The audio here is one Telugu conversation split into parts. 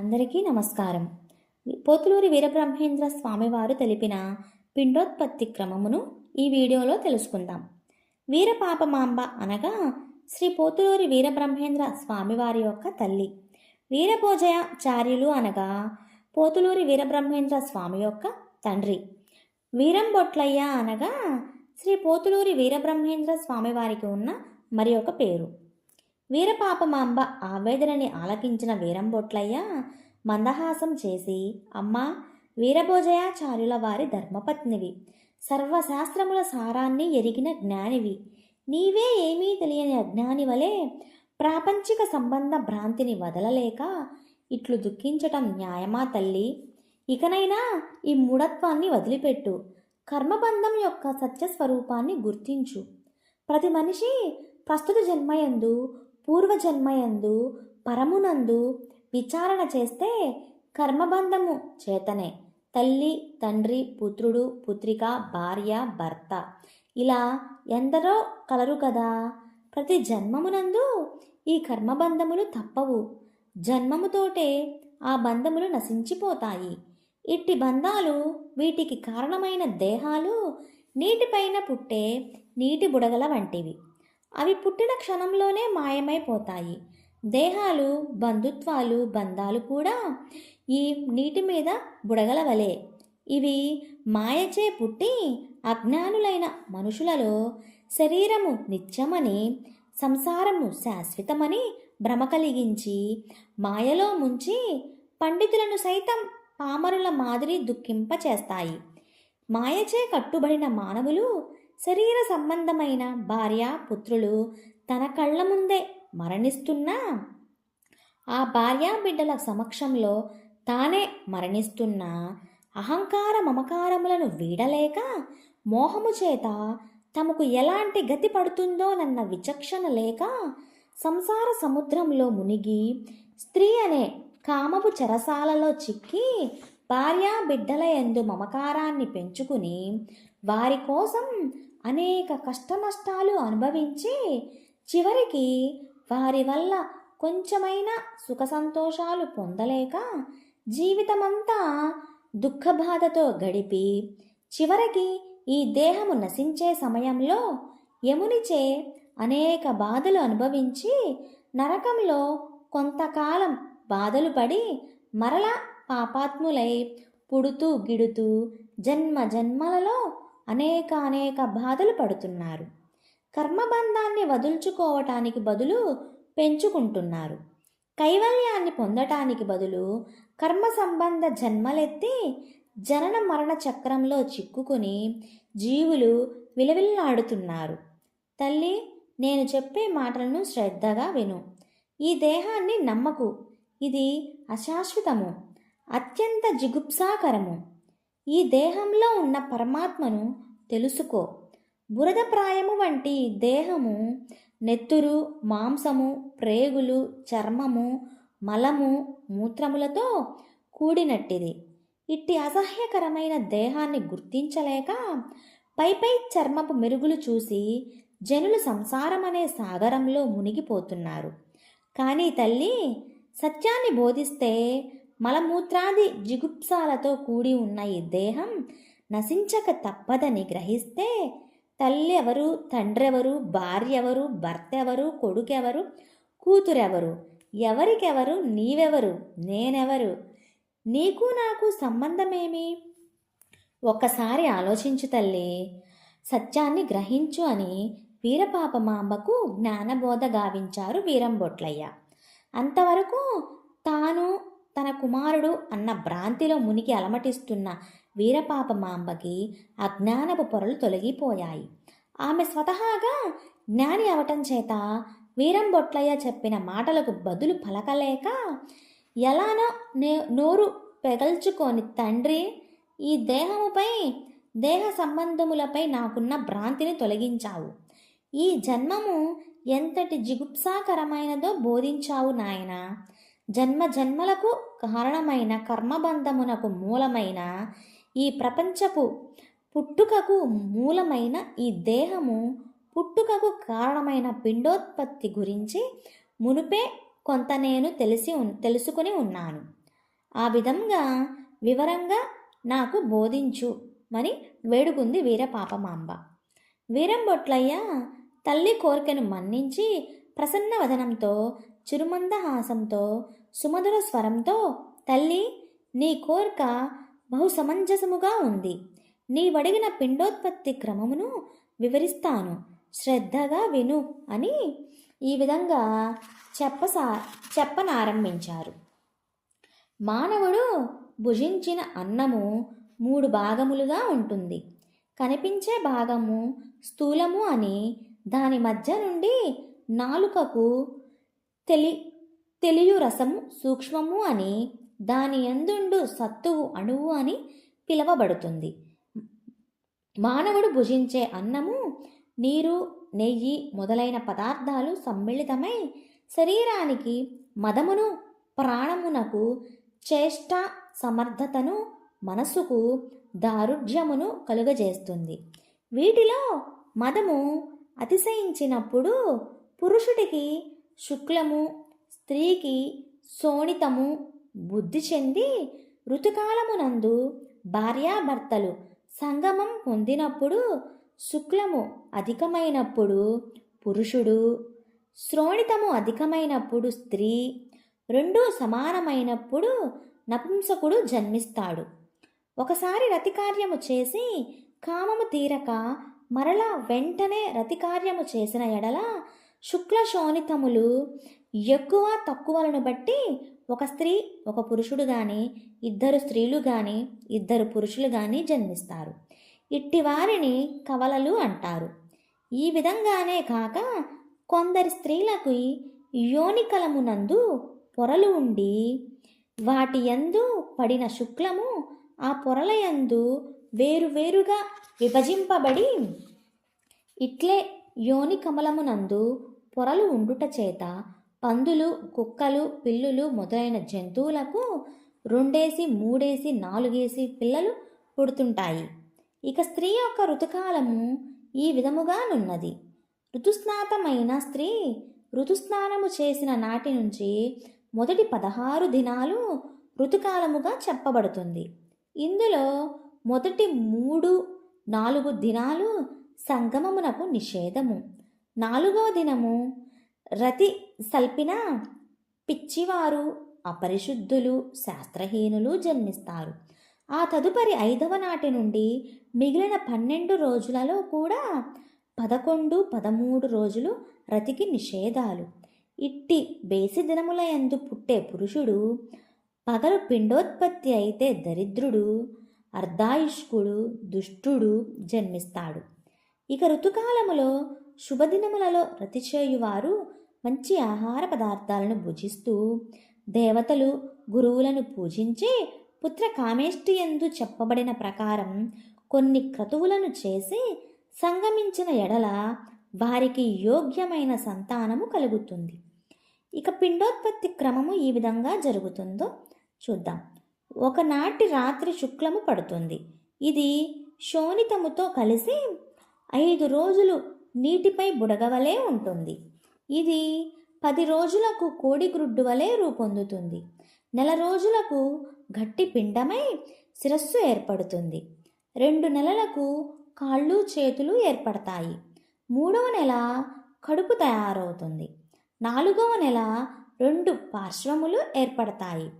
అందరికీ నమస్కారం. పోతులూరి వీరబ్రహ్మేంద్ర స్వామివారు తెలిపిన పిండోత్పత్తి క్రమమును ఈ వీడియోలో తెలుసుకుందాం. వీరపాపమాంబ అనగా శ్రీ పోతులూరి వీరబ్రహ్మేంద్ర స్వామివారి యొక్క తల్లి. వీరభోజయాచార్యులు అనగా పోతులూరి వీరబ్రహ్మేంద్ర స్వామి యొక్క తండ్రి. వీరంబొట్లయ్య అనగా శ్రీ పోతులూరి వీరబ్రహ్మేంద్ర స్వామివారికి ఉన్న మరి ఒక పేరు. వీరపాపమాంబ ఆవేదనని ఆలకించిన వీరంబొట్లయ్య మందహాసం చేసి అమ్మా వీరభోజయాచార్యుల వారి ధర్మపత్నివి. సర్వశాస్త్రముల సారాన్ని ఎరిగిన జ్ఞానివి. నీవే ఏమీ తెలియని అజ్ఞాని వలె ప్రాపంచిక సంబంధ భ్రాంతిని వదలలేక ఇట్లు దుఃఖించటం న్యాయమా తల్లి? ఇకనైనా ఈ మూఢత్వాన్ని వదిలిపెట్టు. కర్మబంధం యొక్క సత్యస్వరూపాన్ని గుర్తించు. ప్రతి మనిషి ప్రస్తుత జన్మయందు పూర్వజన్మయందు పరమునందు విచారణ చేస్తే కర్మబంధము చేతనే. తల్లి తండ్రి పుత్రుడు పుత్రిక భార్య భర్త. ఇలా ఎందరో కలరు కదా. ప్రతి జన్మమునందు ఈ కర్మబంధములు తప్పవు. జన్మముతోటే ఆ బంధములు నశించిపోతాయి. ఇట్టి బంధాలు వీటికి కారణమైన దేహాలు నీటిపైన పుట్టే నీటి బుడగల వంటివి. అవి పుట్టిన క్షణంలోనే మాయమైపోతాయి. దేహాలు బంధుత్వాలు బంధాలు కూడా ఈ నీటి మీద బుడగల వలె ఇవి మాయచే పుట్టి అజ్ఞానులైన మనుషులలో శరీరము నిత్యమని సంసారము శాశ్వతమని భ్రమ కలిగించి మాయలో ముంచి పండితులను సైతం పామరుల మాదిరి దుఃఖింపచేస్తాయి. మాయచే కట్టుబడిన మానవులు శరీర సంబంధమైన భార్య పుత్రులు తన కళ్ళ ముందే మరణిస్తున్నా ఆ భార్యా బిడ్డల సమక్షంలో తానే మరణిస్తున్న అహంకార మమకారములను వీడలేక మోహము చేత తమకు ఎలాంటి గతి పడుతుందోనన్న విచక్షణ లేక సంసార సముద్రంలో మునిగి స్త్రీ అనే కామపు చెరసాలలో చిక్కి భార్యా బిడ్డల ఎందు మమకారాన్ని పెంచుకుని వారి కోసం అనేక కష్టనష్టాలు అనుభవించి చివరికి వారి వల్ల కొంచెమైనా సుఖ సంతోషాలు పొందలేక జీవితమంతా దుఃఖబాధతో గడిపి చివరికి ఈ దేహము నశించే సమయంలో యమునిచే అనేక బాధలు అనుభవించి నరకంలో కొంతకాలం బాధలు పడి మరలా పాపాత్ములై పుడుతూ గిడుతూ జన్మ జన్మలలో అనేక అనేక బాధలు పడుతున్నారు. కర్మబంధాన్ని వదుల్చుకోవటానికి బదులు పెంచుకుంటున్నారు. కైవల్యాన్ని పొందటానికి బదులు కర్మ సంబంధ జన్మలెత్తి జనన మరణ చక్రంలో చిక్కుకుని జీవులు విలవిల్లాడుతున్నారు. తల్లి నేను చెప్పే మాటలను శ్రద్ధగా విను. ఈ దేహాన్ని నమ్మకు. ఇది అశాశ్వతము. అత్యంత జిగుప్సాకరము. ఈ దేహంలో ఉన్న పరమాత్మను తెలుసుకో. బురద ప్రాయము వంటి దేహము నెత్తురు మాంసము ప్రేగులు చర్మము మలము మూత్రములతో కూడినట్టిది. ఇట్టి అసహ్యకరమైన దేహాన్ని గుర్తించలేక పైపై చర్మపు మెరుగులు చూసి జనులు సంసారమనే సాగరంలో మునిగిపోతున్నారు. కానీ తల్లి సత్యాన్ని బోధిస్తే మలమూత్రాది జిగుప్సాలతో కూడి ఉన్న ఈ దేహం నశించక తప్పదని గ్రహిస్తే తల్లి ఎవరు తండ్రెవరు భార్య ఎవరు భర్త ఎవరు కొడుకెవరు కూతురెవరు ఎవరికెవరు నీవెవరు నేనెవరు నీకు నాకు సంబంధమేమి? ఒక్కసారి ఆలోచించు తల్లి. సత్యాన్ని గ్రహించు అని వీరపాపమాంబకు జ్ఞానబోధ గావించారు వీరంబొట్లయ్య. అంతవరకు తాను తన కుమారుడు అన్న భ్రాంతిలో మునిగి అలమటిస్తున్న వీరపాపమాంబకి అజ్ఞానపు పొరలు తొలగిపోయాయి. ఆమె స్వతహాగా జ్ఞాని అవటం చేత వీరంబొట్లయ్య చెప్పిన మాటలకు బదులు పలకలేక ఎలానో నే నోరు పెగల్చుకొని తండ్రి ఈ దేహముపై దేహ సంబంధములపై నాకున్న భ్రాంతిని తొలగించావు. ఈ జన్మము ఎంతటి జిగుప్సాకరమైనదో బోధించావు నాయన. జన్మ జన్మలకు కారణమైన కర్మబంధమునకు మూలమైన ఈ ప్రపంచపు పుట్టుకకు మూలమైన ఈ దేహము పుట్టుకకు కారణమైన పిండోత్పత్తి గురించి మునుపే కొంత నేను తెలిసి తెలుసుకుని ఉన్నాను. ఆ విధంగా వివరంగా నాకు బోధించు అని వేడుకుంది వీరపాపమాంబ. వీరంబొట్లయ్య తల్లి కోరికను మన్నించి ప్రసన్న వదనంతో చిరుమందహాసంతో సుమధుర స్వరంతో తల్లి నీ కోరిక బహుసమంజసముగా ఉంది. నీవడిగిన పిండోత్పత్తి క్రమమును వివరిస్తాను. శ్రద్ధగా విను అని ఈ విధంగా చెప్పసా చెప్పనారంభించారు. మానవుడు భుజించిన అన్నము మూడు భాగములుగా ఉంటుంది. కనిపించే భాగము స్థూలము అని దాని మధ్య నుండి నాలుకకు తెలి తెలియు రసము సూక్ష్మము అని దాని ఎందుండు సత్తువు అణువు అని పిలువబడుతుంది. మానవుడు భుజించే అన్నము నీరు నెయ్యి మొదలైన పదార్థాలు సమ్మిళితమై శరీరానికి మదమును ప్రాణమునకు చేష్ట సమర్థతను మనసుకు దారుఢ్యమును కలుగజేస్తుంది. వీటిలో మదము అతిశయించినప్పుడు పురుషుడికి శుక్లము స్త్రీకి శోణితము బుద్ధి చెంది ఋతుకాలమునందు భార్యాభర్తలు సంగమం పొందినప్పుడు శుక్లము అధికమైనప్పుడు పురుషుడు శ్రోణితము అధికమైనప్పుడు స్త్రీ రెండూ సమానమైనప్పుడు నపుంసకుడు జన్మిస్తాడు. ఒకసారి రతికార్యము చేసి కామము తీరక మరలా వెంటనే రతికార్యము చేసిన ఎడల శుక్ల శోణితములు ఎక్కువ తక్కువలను బట్టి ఒక స్త్రీ ఒక పురుషుడు కానీ ఇద్దరు స్త్రీలు కానీ ఇద్దరు పురుషులు కానీ జన్మిస్తారు. ఇట్టి వారిని కవలలు అంటారు. ఈ విధంగానే కాక కొందరి స్త్రీలకు యోనికలమునందు పొరలు ఉండి వాటి యందు పడిన శుక్లము ఆ పొరల యందు వేరువేరుగా విభజింపబడి ఇట్లే యోని కమలమునందు పొరలు ఉండుట చేత పందులు కుక్కలు పిల్లులు మొదలైన జంతువులకు రెండేసి మూడేసి నాలుగేసి పిల్లలు పుడుతుంటాయి. ఇక స్త్రీ యొక్క ఋతుకాలము ఈ విధముగానున్నది ఋతుస్నాతమైన స్త్రీ ఋతుస్నానము చేసిన నాటి నుంచి మొదటి పదహారు దినాలు ఋతుకాలముగా చెప్పబడుతుంది. ఇందులో మొదటి మూడు నాలుగు దినాలు సంగమమునకు నిషేధము. నాలుగవ దినము రతి సల్పిన పిచ్చివారు అపరిశుద్ధులు శాస్త్రహీనులు జన్మిస్తారు. ఆ తదుపరి ఐదవ నాటి నుండి మిగిలిన పన్నెండు రోజులలో కూడా పదకొండు పదమూడు రోజులు రతికి నిషేధాలు. ఇట్టి బేసి దినముల యందు పుట్టే పురుషుడు పగలు పిండోత్పత్తి అయితే దరిద్రుడు అర్ధాయుష్కుడు దుష్టుడు జన్మిస్తాడు. ఇక ఋతుకాలములో శుభదినములలో రతిచేయువారు మంచి ఆహార పదార్థాలను భుజిస్తూ దేవతలు గురువులను పూజించి పుత్ర కామేష్టి ఎందు చెప్పబడిన ప్రకారం కొన్ని క్రతువులను చేసి సంగమించిన ఎడల వారికి యోగ్యమైన సంతానము కలుగుతుంది. ఇక పిండోత్పత్తి క్రమము ఈ విధంగా జరుగుతుందో చూద్దాం. ఒకనాటి రాత్రి శుక్లము పడుతుంది. ఇది శోణితముతో కలిసి ఐదు రోజులు నీటిపై బుడగవలే ఉంటుంది. ఇది పది రోజులకు కోడిగ్రుడ్డు వలె రూపొందుతుంది. నెల రోజులకు గట్టి పిండమై శిరస్సు ఏర్పడుతుంది. రెండు నెలలకు కాళ్ళు చేతులు ఏర్పడతాయి. మూడవ నెల కడుపు తయారవుతుంది. నాలుగవ నెల రెండు పార్శ్వములు ఏర్పడతాయి.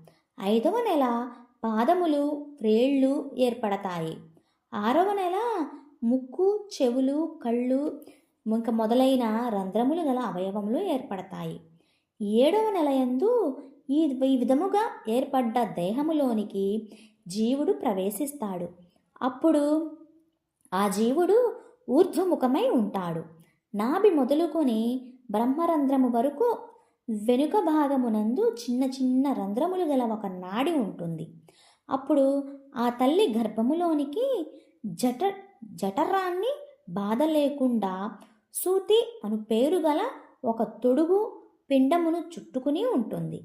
ఐదవ నెల పాదములు వ్రేళ్ళు ఏర్పడతాయి. ఆరవ నెల ముక్కు చెవులు కళ్ళు ఇంకా మొదలైన రంధ్రములు గల అవయవములు ఏర్పడతాయి. ఏడవ నెల యందు ఈ ఈ విధముగా ఏర్పడ్డ దేహములోనికి జీవుడు ప్రవేశిస్తాడు. అప్పుడు ఆ జీవుడు ఊర్ధ్వముఖమై ఉంటాడు. నాభి మొదలుకొని బ్రహ్మరంధ్రము వరకు వెనుక భాగమునందు చిన్న చిన్న రంధ్రములు గల ఒక నాడి ఉంటుంది. అప్పుడు ఆ తల్లి గర్భములోనికి జట జఠరాన్ని బాధ లేకుండా సూతి అను పేరు గల ఒక తొడుగు పిండమును చుట్టుకుని ఉంటుంది.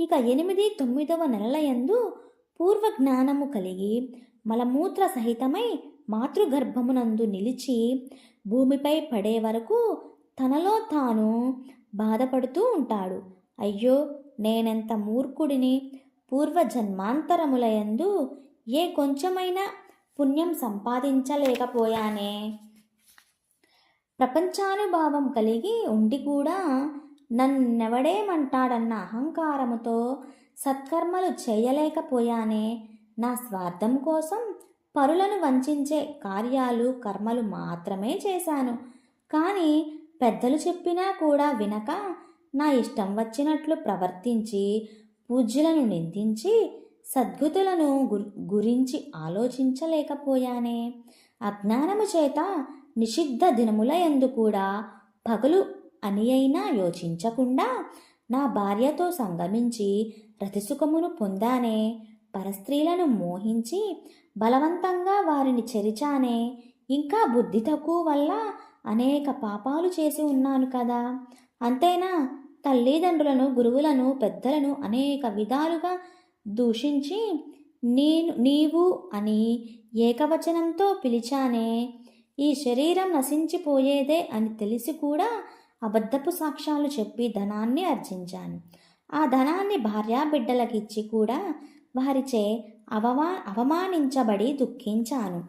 ఇక ఎనిమిది తొమ్మిదవ నెలల యందు పూర్వ జ్ఞానము కలిగి మలమూత్ర సహితమై మాతృగర్భమునందు నిలిచి భూమిపై పడే వరకు తనలో తాను బాధపడుతూ ఉంటాడు. అయ్యో నేనెంత మూర్ఖుడిని? పూర్వజన్మాంతరములయందు ఏ కొంచెమైనా పుణ్యం సంపాదించలేకపోయానే. ప్రపంచానుభావం కలిగి ఉండి కూడా నన్నెవడేమంటాడన్న అహంకారముతో సత్కర్మలు చేయలేకపోయానే. నా స్వార్థం కోసం పరులను వంచించే కార్యాలు కర్మలు మాత్రమే చేశాను. కానీ పెద్దలు చెప్పినా కూడా వినక నా ఇష్టం వచ్చినట్లు ప్రవర్తించి పూజ్యులను నిందించి సద్గతులను గురించి ఆలోచించలేకపోయానే. అజ్ఞానము చేత నిషిద్ధ దినముల ఎందు కూడా పగలు అని అయినా యోచించకుండా నా భార్యతో సంగమించి రతిసుఖమును పొందానే పరస్త్రీలను మోహించి బలవంతంగా వారిని చెరిచానే ఇంకా బుద్ధి తక్కువ వల్ల అనేక పాపాలు చేసి ఉన్నాను కదా. అంతేనా? తల్లిదండ్రులను గురువులను పెద్దలను అనేక విధాలుగా దూషించి నేను నీవు అని ఏకవచనంతో పిలిచానే ఈ శరీరం నశించిపోయేదే అని తెలిసి కూడా అబద్ధపు సాక్ష్యాలు చెప్పి ధనాన్ని ఆర్జించాను. ఆ ధనాన్ని భార్యాబిడ్డలకిచ్చి కూడా వారిచే అవమా అవమానించబడి దుఃఖించాను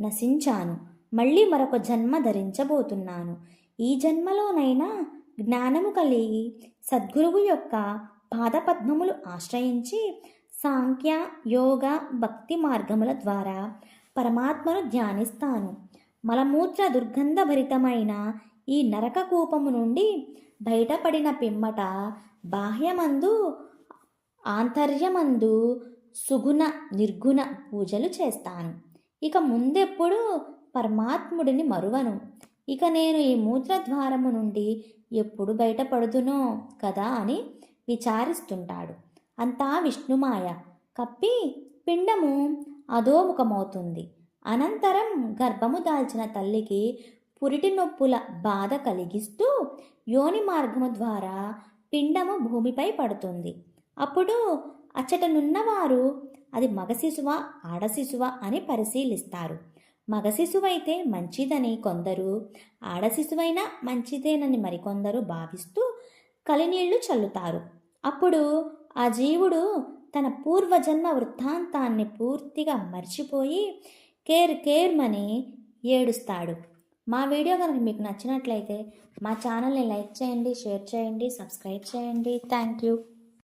నశించాను మళ్ళీ మరొక జన్మ ధరించబోతున్నాను. ఈ జన్మలోనైనా జ్ఞానము కలిగి సద్గురువు యొక్క పాదపద్మములు ఆశ్రయించి సాంఖ్య యోగ భక్తి మార్గముల ద్వారా పరమాత్మను ధ్యానిస్తాను. మలమూత్ర దుర్గంధభరితమైన ఈ నరక కూపము నుండి బయటపడిన పిమ్మట బాహ్యమందు ఆంతర్యమందు సుగుణ నిర్గుణ పూజలు చేస్తాను. ఇక ముందెప్పుడు పరమాత్ముడిని మరువను. ఇక నేను ఈ మూత్రద్వారము నుండి ఎప్పుడు బయటపడుదునో కదా అని విచారిస్తుంటాడు. అంతా విష్ణుమాయ. కప్పి పిండము అధోముఖమవుతుంది. అనంతరం గర్భము దాల్చిన తల్లికి పురిటి నొప్పుల బాధ కలిగిస్తూ యోని మార్గము ద్వారా పిండము భూమిపై పడుతుంది. అప్పుడు అచ్చటనున్నవారు అది మగ శిశువా ఆడ శిశువా అని పరిశీలిస్తారు. మగ శిశువైతే మంచిదని కొందరు ఆడ శిశువైనా మంచిదేనని మరికొందరు భావిస్తూ కలినీళ్ళు చల్లుతారు. అప్పుడు ఆ జీవుడు తన పూర్వజన్మ వృత్తాంతాన్ని పూర్తిగా మర్చిపోయి కేర్ కేర్మని ఏడుస్తాడు. మా వీడియో కనుక మీకు నచ్చినట్లయితే మా ఛానల్ని లైక్ చేయండి షేర్ చేయండి సబ్స్క్రైబ్ చేయండి. Thank you.